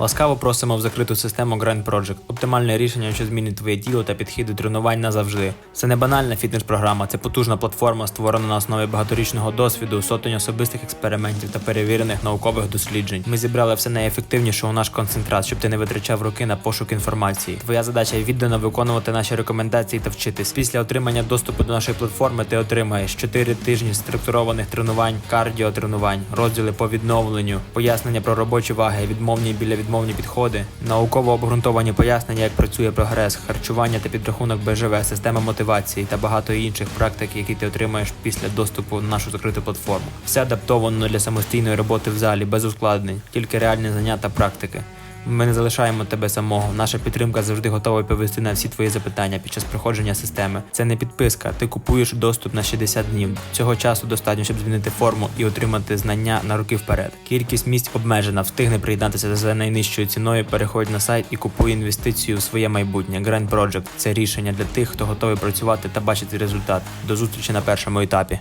Ласкаво просимо в закриту систему Grand Project. Оптимальне рішення, що змінить твоє тіло та підхід до тренувань назавжди. Це не банальна фітнес-програма, це потужна платформа, створена на основі багаторічного досвіду, сотень особистих експериментів та перевірених наукових досліджень. Ми зібрали все найефективніше у наш концентрат, щоб ти не витрачав роки на пошук інформації. Твоя задача віддано виконувати наші рекомендації та вчитись. Після отримання доступу до нашої платформи ти отримаєш 4 тижні структурованих тренувань, кардіотренувань, розділи по відновленню, пояснення про робочі ваги, відмовні біля відмовні підходи, науково обґрунтовані пояснення, як працює прогрес, харчування та підрахунок БЖВ, система мотивації та багато інших практик, які ти отримаєш після доступу на нашу закриту платформу. Все адаптовано для самостійної роботи в залі без ускладнень, тільки реальні знання та практики. Ми не залишаємо тебе самого. Наша підтримка завжди готова відповісти на всі твої запитання під час проходження системи. Це не підписка. Ти купуєш доступ на 60 днів. Цього часу достатньо, щоб змінити форму і отримати знання на роки вперед. Кількість місць обмежена. Встигне приєднатися за найнижчою ціною. Переходь на сайт і купуй інвестицію у своє майбутнє. Grand Project – це рішення для тих, хто готовий працювати та бачити результат. До зустрічі на першому етапі.